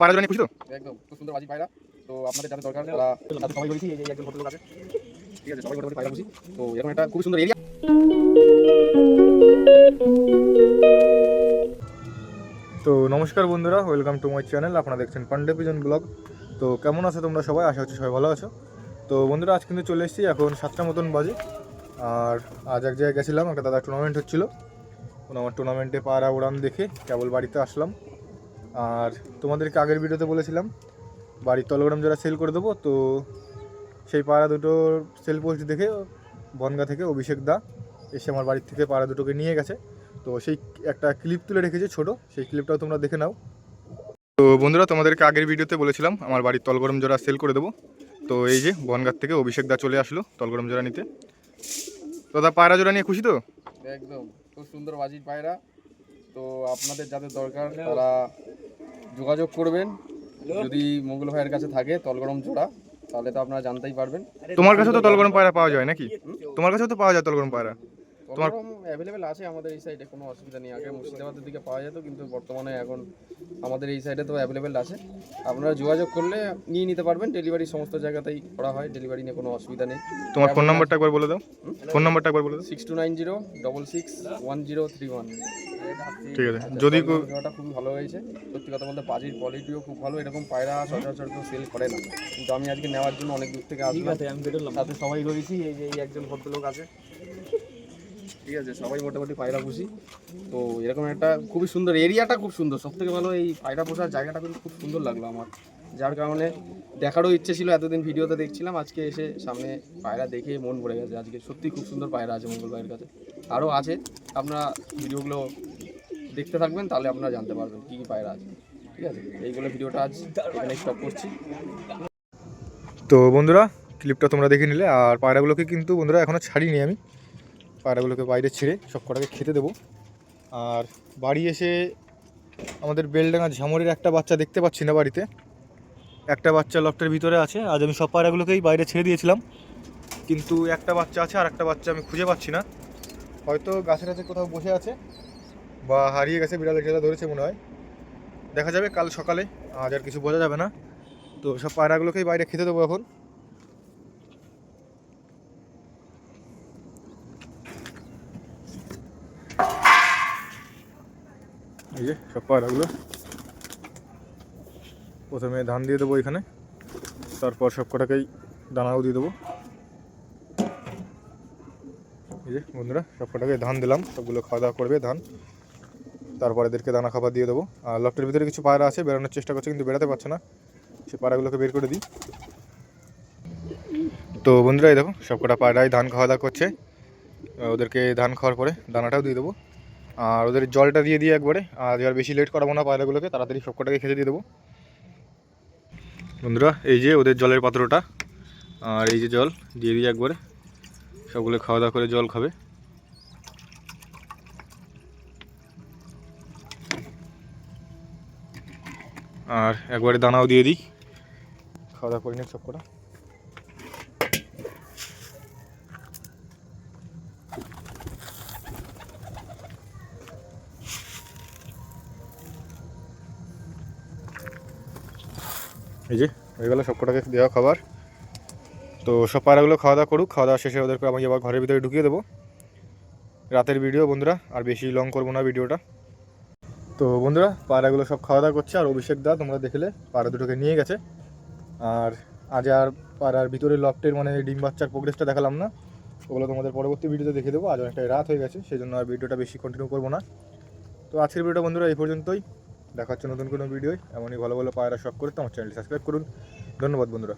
খুশি তো? একদম খুব সুন্দর বাজি পায়রা। তো আপনাদের যাদের দরকার তারা সবাই রয়েছি এই যে একজন ভদ্রলোক আছে। ঠিক আছে সবাই মোটামুটি পায়রা খুশি। তো এরকম একটা খুব সুন্দর এরিয়া তো নমস্কার বন্ধুরা ওয়েলকাম টু মাই চ্যানেল আপনারা দেখছেন পান্ডে পিজন ব্লগ তো কেমন আছো তোমরা সবাই? আশা হচ্ছে সবাই ভালো আছো। তো বন্ধুরা আজ কিন্তু চলে এসেছি এখন সাতটা মতন বাজে। আর আজ এক জায়গায় গেছিলাম একটা দাদা টুর্নামেন্ট হচ্ছিল। আমার টুর্নামেন্টে পায়রা উড়ান দেখে কেবল বাড়িতে আসলাম। আর তোমাদেরকে আগের ভিডিওতে বলেছিলাম বাড়ির তলগ্রাম যারা সেল করে দেবো তো সেই পায়রা দুটোর সেল পোস্ট দেখে বনগা থেকে অভিষেক দা এসে আমার বাড়ির থেকে পায়রা দুটোকে নিয়ে গেছে। তো সেই একটা ক্লিপ তুলে রেখেছে ছোট সেই ক্লিপটাও তোমরা দেখে নাও। তো বন্ধুরা তোমাদেরকে আগের ভিডিওতে বলেছিলাম আমার বাড়ির তলগরম জোড়া সেল করে দেবো। তো এই যে বনগার থেকে অভিষেক দা চলে আসলো তলগরম জোড়া নিতে। তো দা পায়রা জোড়া নিয়ে খুশি তো? একদম খুব সুন্দর বাজির পায়রা। তো আপনাদের যাদের দরকার তারা যোগাযোগ করবেন। যদি মোগল ভাইয়ের কাছে থাকে তলগরম জোড়া তাহলে তো আপনারা জানতেই পারবেন। তোমার কাছে তো তলগরম পায়রা পাওয়া যায় নাকি? তোমার কাছেও তো পাওয়া যায় তলগরম পায়রা? তোমার- অ্যাভেলেবেল আছে আমাদের এই সাইডে কোনো অসুবিধা নেই। আগে মুর্শিদাবাদের দিকে পাওয়া যেত কিন্তু বর্তমানে এখন আমাদের এই সাইডে তো অ্যাভেলেবেল আছে। আপনারা যোগাযোগ করলে নিয়ে নিতে পারবেন ডেলিভারি সমস্ত জায়গাতেই করা হয় ডেলিভারি নিয়ে কোনো অসুবিধা নেই। তোমার ফোন নাম্বারটা একবার বলে দাও। ফোন নাম্বারটা একবার বলে দাও। Six two nine zero double six one zero three one ঠিক আছে। যদি কো- খুবই ভালো হয়েছে। সত্যি কথা বলতে বাজির কোয়ালিটিও খুব ভালো এরকম পায়রা সচরাচর কেউ সেল করে না। কিন্তু আমি আজকে নেওয়ার জন্য অনেক দূর থেকে আসলাম। সাথে সবাই রয়েছি এই যে এই একজন ভদ্রলোক আছে। ঠিক আছে, সবাই মোটামুটি পায়রা পুষি। তো এরকম একটা খুবই সুন্দর এরিয়াটা খুব সুন্দর। সব থেকে ভালো এই পায়রা পোষার জায়গাটা কিন্তু খুব সুন্দর লাগল আমার। যার কারণে দেখারও ইচ্ছে ছিল, এতদিন ভিডিওতে দেখছিলাম, আজকে এসে সামনে পায়রা দেখে মন ভরে গেছে। আজকে সত্যি খুব সুন্দর পায়রা আছে মঙ্গল ভাইয়ের কাছে। আরও আছে, আপনারা ভিডিওগুলো দেখতে থাকবেন, তাহলে আপনারা জানতে পারবেন কী কী পায়রা আছে। ঠিক আছে এইগুলো ভিডিওটা আজ এখানে স্টপ করছি। তো বন্ধুরা ক্লিপটা তোমরা দেখে নিলে, আর পায়রাগুলোকে কিন্তু বন্ধুরা এখনও ছাড়িনি আমি। পায়রাগুলোকে বাইরে ছেড়ে সব কটাকে খেতে দেবো। আর বাড়ি এসে আমাদের বেলডাঙা ঝামরের একটা বাচ্চা দেখতে পাচ্ছি না বাড়িতে। একটা বাচ্চা লফটের ভিতরে আছে। আজ আমি সব পায়রাগুলোকেই বাইরে ছেড়ে দিয়েছিলাম। কিন্তু একটা বাচ্চা আছে আর একটা বাচ্চা আমি খুঁজে পাচ্ছি না। হয়তো গাছের কাছে কোথাও বসে আছে বা হারিয়ে গেছে বিড়ালে ঠেলা ধরেছে মনে হয়। দেখা যাবে কাল সকালে। আজ আর কিছু বোঝা যাবে না। তো সব পায়রাগুলোকেই বাইরে খেতে দেবো এখন। এই যে সব পায়রাগুলো। প্রথমে ধান দিয়ে দেবো এখানে। তারপর সব কটাকেই দানাও দিয়ে দেবো। এই যে বন্ধুরা, সব কটাকে ধান দিলাম। সবগুলো খাওয়া দাওয়া করবে ধান। তারপর এদেরকে দানা খাবার দিয়ে দেবো। আর লফটের ভিতরে কিছু পায়রা আছে, বেরোনোর চেষ্টা করছে, কিন্তু বেরোতে পারছে না। সে পায়রাগুলোকে বের করে দিই। তো বন্ধুরা, এই দেখো সবকটা পায়রাই ধান খাওয়া দাওয়া করছে। ওদেরকে ধান খাওয়ার পরে দানাটাও দিয়ে দেবো। আর ওদের জলটা দিয়ে দিই একবারে। আর আর বেশি লেট করাবো না পায়রাগুলোকে, তাড়াতাড়ি সবকটাকে খেতে দিয়ে দেবো। বন্ধুরা, এই যে ওদের জলের পাত্রটা, আর এই যে জল, দিয়ে দিই একবারে। সবগুলো খাওয়া দাওয়া করে জল খাবে। আর একবারে দানাও দিয়ে দিই। খাওয়া দাওয়া করে নিই সব এই যে, হয়ে গেলো সব কটাকে দেওয়া খাবার। তো সব পায়রাগুলো খাওয়া দাওয়া করুক, খাওয়া দাওয়া শেষে ওদেরকে আমি আবার ঘরের ভিতরে ঢুকিয়ে দেবো। রাতের ভিডিও বন্ধুরা, আর বেশি লং করব না ভিডিওটা। তো বন্ধুরা পায়রাগুলো সব খাওয়া দাওয়া করছে, আর অভিষেক দা তোমরা দেখলে পায়রা দুটোকে নিয়ে গেছে। আর আজ আর পায়রার ভিতরে লফটের মানে ডিম বাচ্চার প্রোগ্রেসটা দেখালাম না। ওগুলো তোমাদের পরবর্তী ভিডিওতে দেখে দেবো। আজ অনেকটা রাত হয়ে গেছে সেই জন্য আর ভিডিওটা বেশি কন্টিনিউ করব না। তো আজকের ভিডিওটা বন্ধুরা এই পর্যন্তই। দেখা হচ্ছে নতুন কোনো ভিডিওয় এমনই ভালো ভালো পায়রা শখ করে, তো আমার চ্যানেলটি সাবস্ক্রাইব করুন। ধন্যবাদ বন্ধুরা।